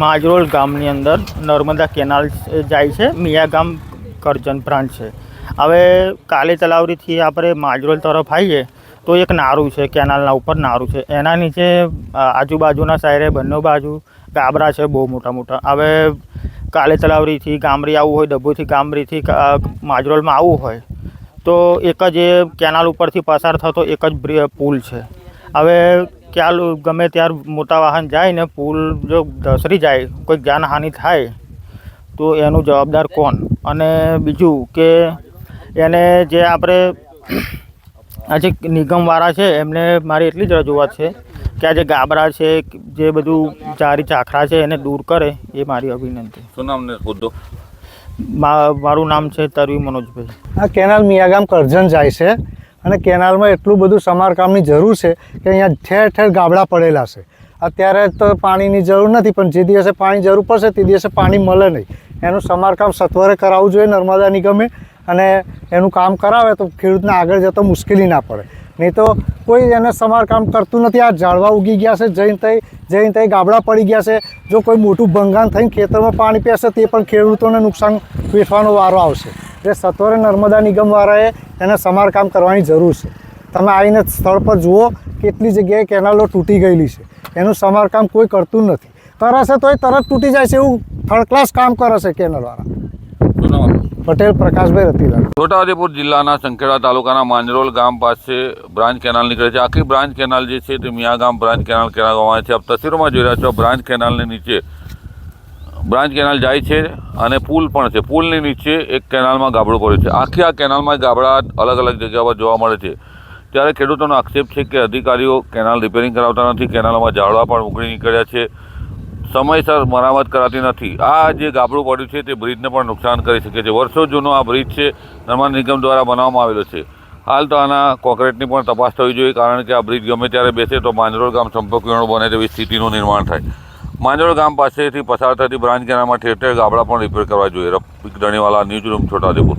માજરોલ ગામની અંદર નર્મદા કેનાલ જાય છે. મિયા ગામ કરજણ બ્રાન્ચ છે. હવે કાલે તલાવરીથી આપણે માજરોલ તરફ આવીએ તો એક નારું છે, કેનાલના ઉપર નારું છે. એના નીચે આજુબાજુના સાઈડે બંને બાજુ ગાબરા છે, બહુ મોટા મોટા. હવે કાલે તલાવરીથી ગામરી આવવું હોય ડભોથી ગામરીથી માજરોલમાં આવવું હોય, તો એક જ એ કેનાલ ઉપરથી પસાર થતો એક જ પુલ છે. હવે ક્યાં ગમે ત્યારે મોટા વાહન જાય ને પુલ જો ધસરી જાય કોઈ જાનહાનિ થાય તો એનું જવાબદાર કોણ? અને બીજું કે એને જે આપણે આ જે નિગમવાળા છે એમને મારી એટલી જ રજૂઆત છે કે આ જે ગાબરા છે જે બધું જારી ચાખરા છે એને દૂર કરે એ મારી અભિનંતી. શું નામ હોદ્દો મારું નામ છે તરવી મનોજભાઈ. આ કેનાલ મિયાગામ કરજણ જાય છે. અને કેનાલમાં એટલું બધું સમારકામની જરૂર છે કે અહીંયા ઠેર ઠેર ગાબડા પડેલા છે. અત્યારે તો પાણીની જરૂર નથી, પણ જે દિવસે પાણી જરૂર પડશે તે દિવસે પાણી મળે નહીં. એનું સમારકામ સત્વરે કરાવવું જોઈએ નર્મદા નિગમે અને એનું કામ કરાવે તો ખેડૂતને આગળ જતો મુશ્કેલી ના પડે. નહીં તો કોઈ એને સમારકામ કરતું નથી. આ ઝાડવા ઉગી ગયા છે જઈને તઈ જઈને તઈ ગાબડા પડી ગયા છે. જો કોઈ મોટું ભંગાણ થઈને ખેતરમાં પાણી પીશે તે પણ ખેડૂતોને નુકસાન વેઠવાનો વારો આવશે. એટલે સત્વરે નર્મદા નિગમવાળાએ એને સમારકામ કરવાની જરૂર છે. તમે આવીને સ્થળ પર જુઓ કેટલી જગ્યાએ કેનાલો તૂટી ગયેલી છે. એનું સમારકામ કોઈ કરતું નથી. કરશે એ તરત તૂટી જાય છે એવું થર્ડ ક્લાસ કામ કરે છે કેનાલવાળા. પટેલ પ્રકાશભાઈ રતિલાલ. છોટાઉદેપુર જિલ્લાના સંખેડા તાલુકાના માંજરોલ ગામ પાસે બ્રાન્ચ કેનાલ નીકળે છે. આખી બ્રાન્ચ કેનાલ જે છે તે મિયા ગામ બ્રાન્ચ કેનાલ કહેવામાં આવે છે. આપ તસવીરોમાં જોઈ રહ્યા છો, બ્રાન્ચ કેનાલની નીચે બ્રાન્ચ કેનાલ જાય છે અને પુલ પણ છે. પુલની નીચે એક કેનાલમાં ગાબડું પડ્યું છે. આખી આ કેનાલમાં ગાબડા અલગ અલગ જગ્યા પર જોવા મળે છે. ત્યારે ખેડૂતોનો આક્ષેપ છે કે અધિકારીઓ કેનાલ રિપેરિંગ કરાવતા નથી, કેનાલમાં ઝાડવા પણ ઉગડી નીકળ્યા છે. સમયસર મરામત કરાતી નથી. આ જે ગાબડું પડ્યું છે તે બ્રિજને પણ નુકસાન કરી શકે છે. વર્ષો જૂનો આ બ્રિજ છે, નર્મદા નિગમ દ્વારા બનાવવામાં આવેલો છે. હાલ તો આના કોન્ક્રીટની પણ તપાસ થવી જોઈએ, કારણ કે આ બ્રિજ ગમે ત્યારે બેસે તો માંજરોળ ગામ સંપર્ક બને તેવી સ્થિતિનું નિર્માણ થાય. માંજરોળ ગામ પાસેથી પસાર થતી બ્રાન્ચ કેનાલમાં ઠેર ઠેર ગાબડા પણ રિપેર કરવા જોઈએ. Rafiq Dhaniwala, news room, Chhotaudepur.